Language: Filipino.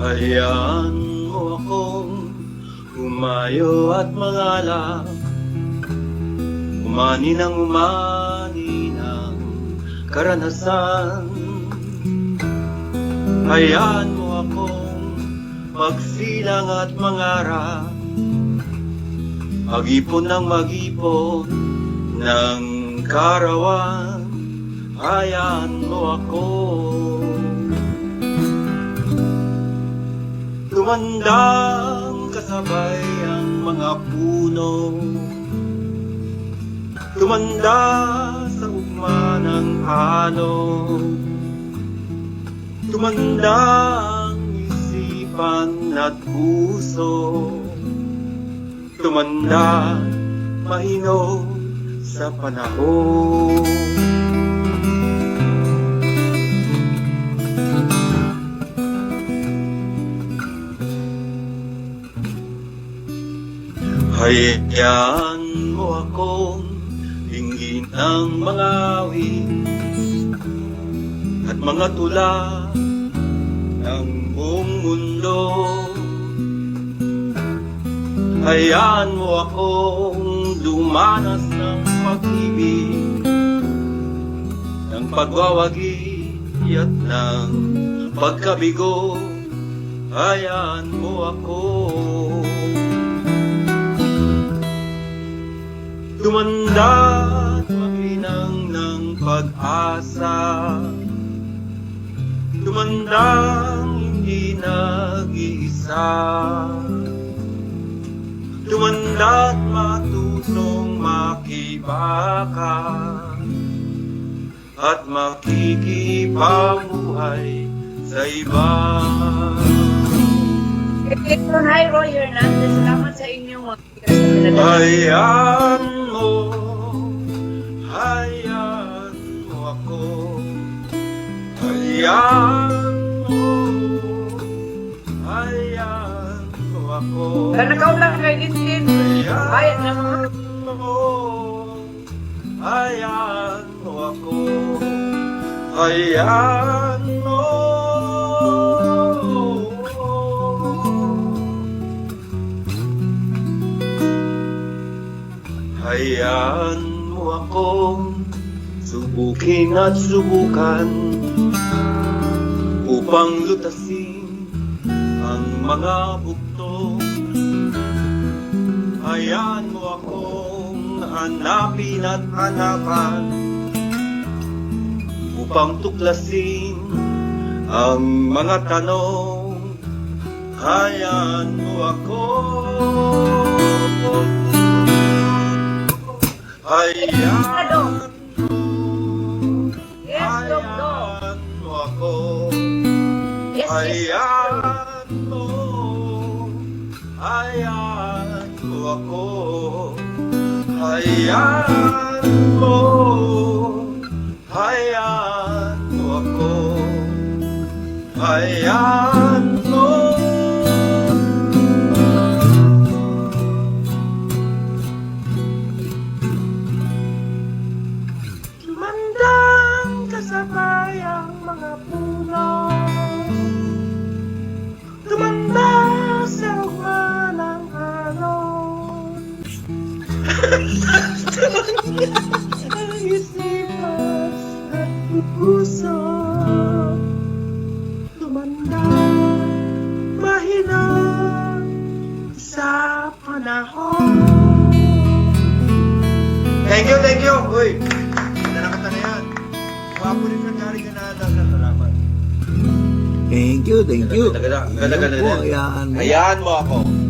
Hayaan mo akong Umayo at mangalap Umani ng umani ng karanasan. Hayaan mo akong magsilang at mangarap. Magipon ng magipon ng karawan. Hayaan mo ako Tumandang kasabay ang mga puno. Tumanda sa ugma ng alon Tumanda ang isipan at puso. Tumanda mahino sa panahon Hayaan mo akong dinggin ang mga awit at mga tula ng buong mundo. Hayaan mo akong dumanas ng pag-ibig, ng pagwawagi at ng pagkabigo. Hayaan mo ako. Tumanda at makinang ng pag-asa. Tumandang hindi nag-iisa. Tumanda at matutong makibaka. At makikipamuhay sa iba Ito, hi Roy Hernandez. Salamat sa inyong mga. Hayaan mo, hayaan mo ako Hayaan mo, hayaan mo ako Kanakaw lang kay mga. Hayaan mo, hayaan mo ako Hayaan Hayaan mo akong subukin at subukan upang lutasin ang mga bukto. Hayaan mo akong hanapin at hanapan upang tuklasin ang mga tanong. Hayaan mo ako. Dok, Dok. Hayaan mo ako. Hayaan mo. Hayaan mo ako. Hayaan mo. Hayaan mo ako. Hayaan Ang isipan at puso Tumanda mahina sa panahon Thank you, thank you! Uy! Ganda na na yan. Wapo rin ka galing ka na Salamat. Thank you, thank you. Ganda, ganda, ganda, Ayan po, ganda. hayaan mo. Hayaan mo ako.